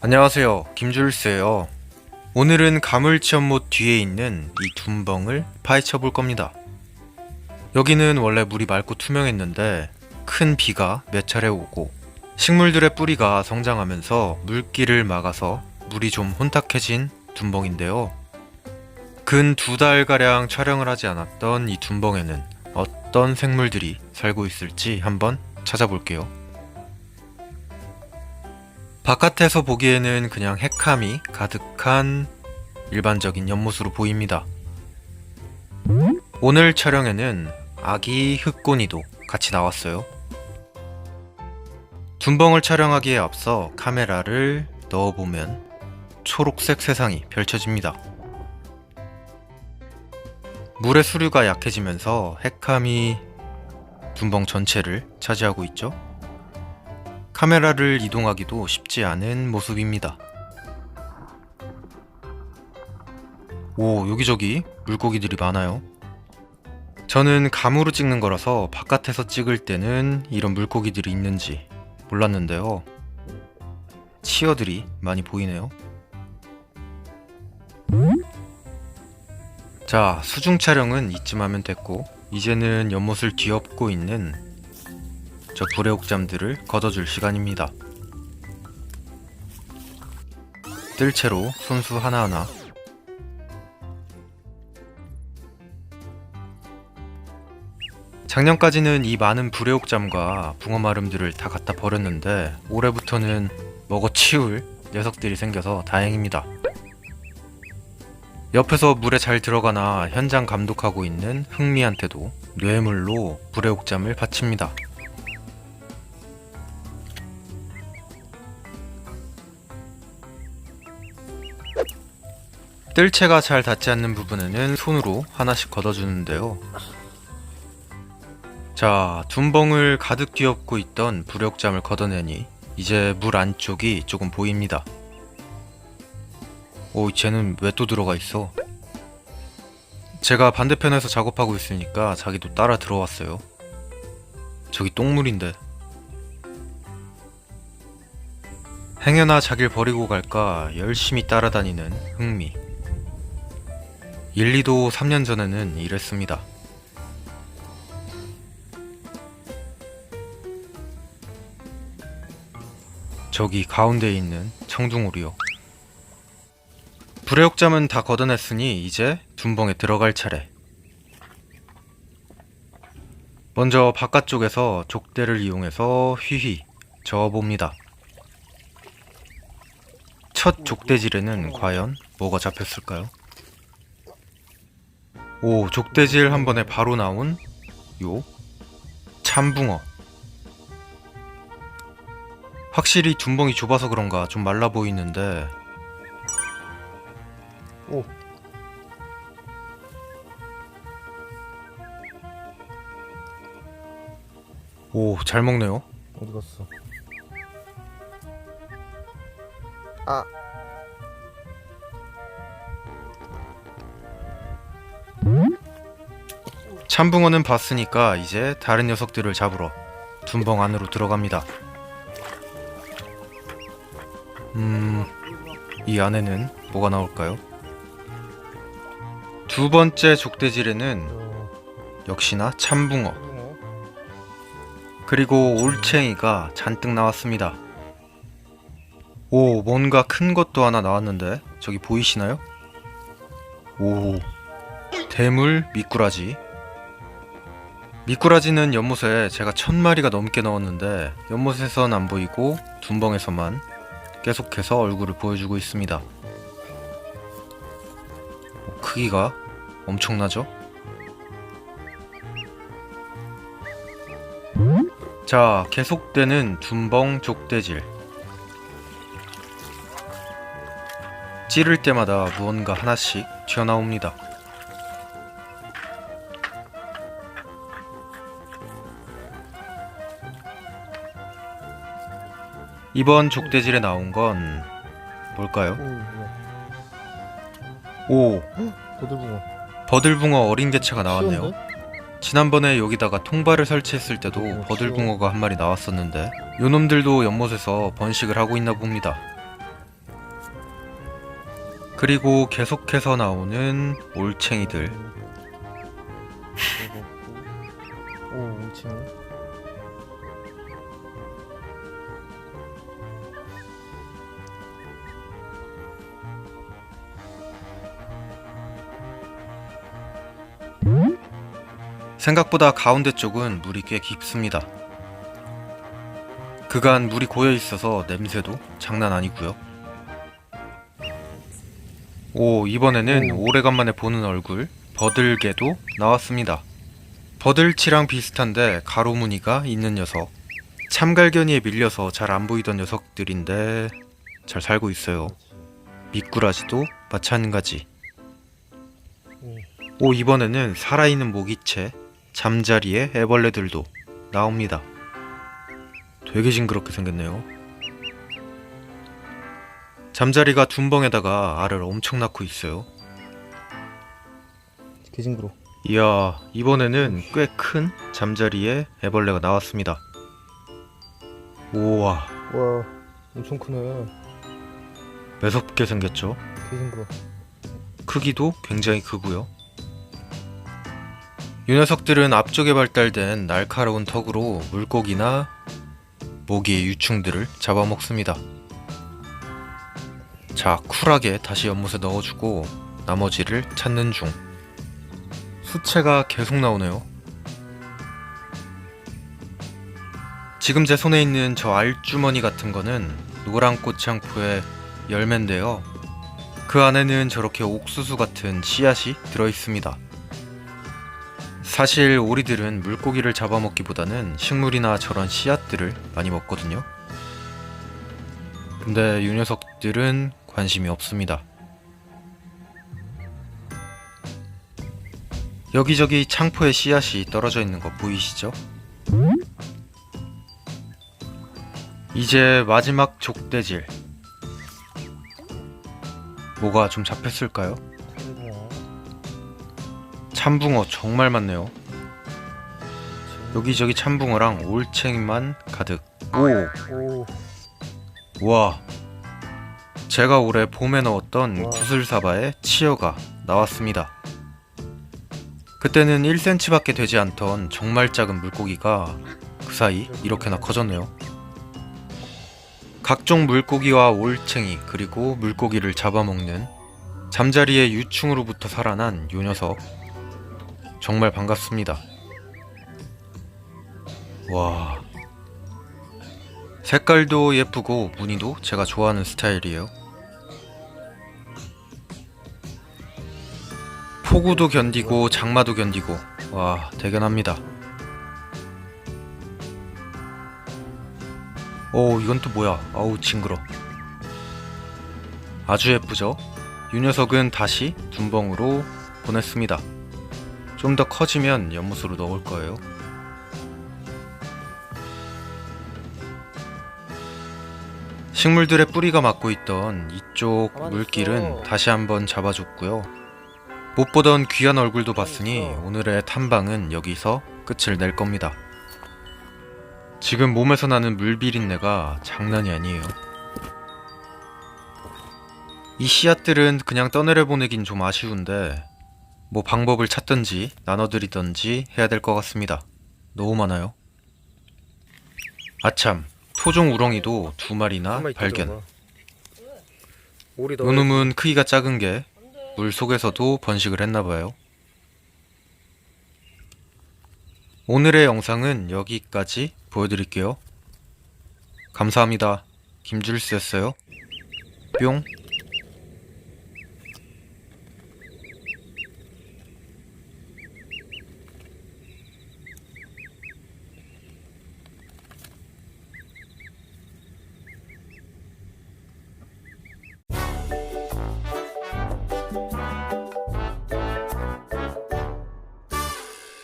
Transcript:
안녕하세요. 김줄스예요. 오늘은 가물치 연못 뒤에 있는 이 둔벙을 파헤쳐 볼 겁니다. 여기는 원래 물이 맑고 투명했는데 큰 비가 몇 차례 오고 식물들의 뿌리가 성장하면서 물길을 막아서 물이 좀 혼탁해진 둔벙인데요. 근 두 달가량 촬영을 하지 않았던 이 둔벙에는 어떤 생물들이 살고 있을지 한번 찾아볼게요. 바깥에서 보기에는 그냥 핵함이 가득한 일반적인 연못으로 보입니다. 오늘 촬영에는 아기 흑고니도 같이 나왔어요. 둔벙을 촬영하기에 앞서 카메라를 넣어보면 초록색 세상이 펼쳐집니다. 물의 수류가 약해지면서 핵함이 둔벙 전체를 차지하고 있죠. 카메라를 이동하기도 쉽지 않은 모습입니다. 오, 여기저기 물고기들이 많아요. 저는 감으로 찍는 거라서 바깥에서 찍을 때는 이런 물고기들이 있는지 몰랐는데요. 치어들이 많이 보이네요. 자, 수중 촬영은 이쯤 하면 됐고, 이제는 연못을 뒤엎고 있는 저 불의 옥잠들을 걷어줄 시간입니다. 뜰 채로 손수 하나하나 작년까지는 이 많은 불의 옥잠과 붕어 마름들을 다 갖다 버렸는데 올해부터는 먹어 치울 녀석들이 생겨서 다행입니다. 옆에서 물에 잘 들어가나 현장 감독하고 있는 흥미한테도 뇌물로 불의 옥잠을 바칩니다. 뜰채가 잘 닿지 않는 부분에는 손으로 하나씩 걷어주는데요. 자, 둔벙을 가득 뒤엎고 있던 불욕잠을 걷어내니 이제 물 안쪽이 조금 보입니다. 오, 쟤는 왜 또 들어가 있어? 제가 반대편에서 작업하고 있으니까 자기도 따라 들어왔어요. 저기 똥물인데. 행여나 자길 버리고 갈까 열심히 따라다니는 흥미. 1, 2도 3년 전에는 이랬습니다. 저기 가운데에 있는 청둥오리요. 불의 옥잠은 다 걷어냈으니 이제 둔벙에 들어갈 차례. 먼저 바깥쪽에서 족대를 이용해서 휘휘 저어봅니다. 첫 족대질에는 과연 뭐가 잡혔을까요? 오, 족대질 한 번에 바로 나온 요 참붕어. 확실히 둔벙이 좁아서 그런가 좀 말라 보이는데 오. 오, 잘 먹네요. 어디 갔어? 아. 참붕어는 봤으니까 이제 다른 녀석들을 잡으러 둔벙 안으로 들어갑니다. 음, 이 안에는 뭐가 나올까요? 두 번째 족대질에는 어, 역시나 참붕어 붕어. 그리고 올챙이가 잔뜩 나왔습니다. 오, 뭔가 큰 것도 하나 나왔는데 저기 보이시나요? 오, 대물 미꾸라지. 미꾸라지는 연못에 제가 천 마리가 넘게 넣었는데 연못에선 안 보이고 둔벙에서만 계속해서 얼굴을 보여주고 있습니다. 어, 크기가 엄청나죠? 자, 계속되는 둔벙 족대질. 찌를 때마다 무언가 하나씩 튀어나옵니다. 이번 족대질에 나온 건 뭘까요? 오, 도들붕어. 버들붕어 어린 개체가 나왔네요. 쉬운데? 지난번에 여기다가 통발을 설치했을 때도 어, 버들붕어가 한 마리 나왔었는데 요놈들도 연못에서 번식을 하고 있나 봅니다. 그리고 계속해서 나오는 올챙이들. 오, 울치 생각보다 가운데 쪽은 물이 꽤 깊습니다. 그간 물이 고여 있어서 냄새도 장난 아니고요. 오, 이번에는 오. 오래간만에 보는 얼굴 버들개도 나왔습니다. 버들치랑 비슷한데 가로 무늬가 있는 녀석. 참갈견이에 밀려서 잘 안 보이던 녀석들인데 잘 살고 있어요. 미꾸라지도 마찬가지. 음. 오 이번에는 살아있는 모기채, 잠자리에 애벌레들도 나옵니다. 되게 징그럽게 생겼네요. 잠자리가 둔벙에다가 알을 엄청 낳고 있어요. 개 징그러. 이야 이번에는 꽤 큰 잠자리에 애벌레가 나왔습니다. 우와 와, 엄청 크네. 매섭게 생겼죠. 개 징그러. 크기도 굉장히 크고요. 이 녀석들은 앞쪽에 발달된 날카로운 턱으로 물고기나 모기의 유충들을 잡아먹습니다. 자, 쿨하게 다시 연못에 넣어주고 나머지를 찾는 중. 수채가 계속 나오네요. 지금 제 손에 있는 저 알주머니 같은 거는 노란 꽃창포의 열매인데요. 그 안에는 저렇게 옥수수 같은 씨앗이 들어있습니다. 사실 오리들은 물고기를 잡아먹기보다는 식물이나 저런 씨앗들을 많이 먹거든요. 근데 이 녀석들은 관심이 없습니다. 여기저기 창포에 씨앗이 떨어져 있는 거 보이시죠? 이제 마지막 족대질. 뭐가 좀 잡혔을까요? 참붕어. 정말 많네요. 여기저기 참붕어랑 올챙이만 가득. 오, 오, 와. 제가 올해 봄에 넣었던 와. 구슬사바의 치어가 나왔습니다. 그때는 1cm밖에 되지 않던 정말 작은 물고기가 그 사이 이렇게나 커졌네요. 각종 물고기와 올챙이 그리고 물고기를 잡아먹는 잠자리의 유충으로부터 살아난 요 녀석 정말 반갑습니다. 와 색깔도 예쁘고 무늬도 제가 좋아하는 스타일이에요. 폭우도 견디고 장마도 견디고 와 대견합니다. 오 이건 또 뭐야? 아우 징그러. 아주 예쁘죠? 이 녀석은 다시 둔벙으로 보냈습니다. 좀 더 커지면 연못으로 넣을 거예요. 식물들의 뿌리가 막고 있던 이쪽 물길은. 다시 한번 잡아줬고요. 못 보던 귀한 얼굴도 봤으니. 오늘의 탐방은 여기서 끝을 낼 겁니다. 지금 몸에서 나는 물 비린내가 장난이 아니에요. 이 씨앗들은 그냥 떠내려 보내긴 좀 아쉬운데 뭐 방법을 찾든지 나눠드리든지 해야 될 것 같습니다. 너무 많아요. 아참, 토종 우렁이도 두 마리나 발견. 저거. 오리 요 놈은 크기가 작은 게 물 속에서도 번식을 했나봐요. 오늘의 영상은 여기까지 보여드릴게요. 감사합니다. 김줄스였어요. 뿅.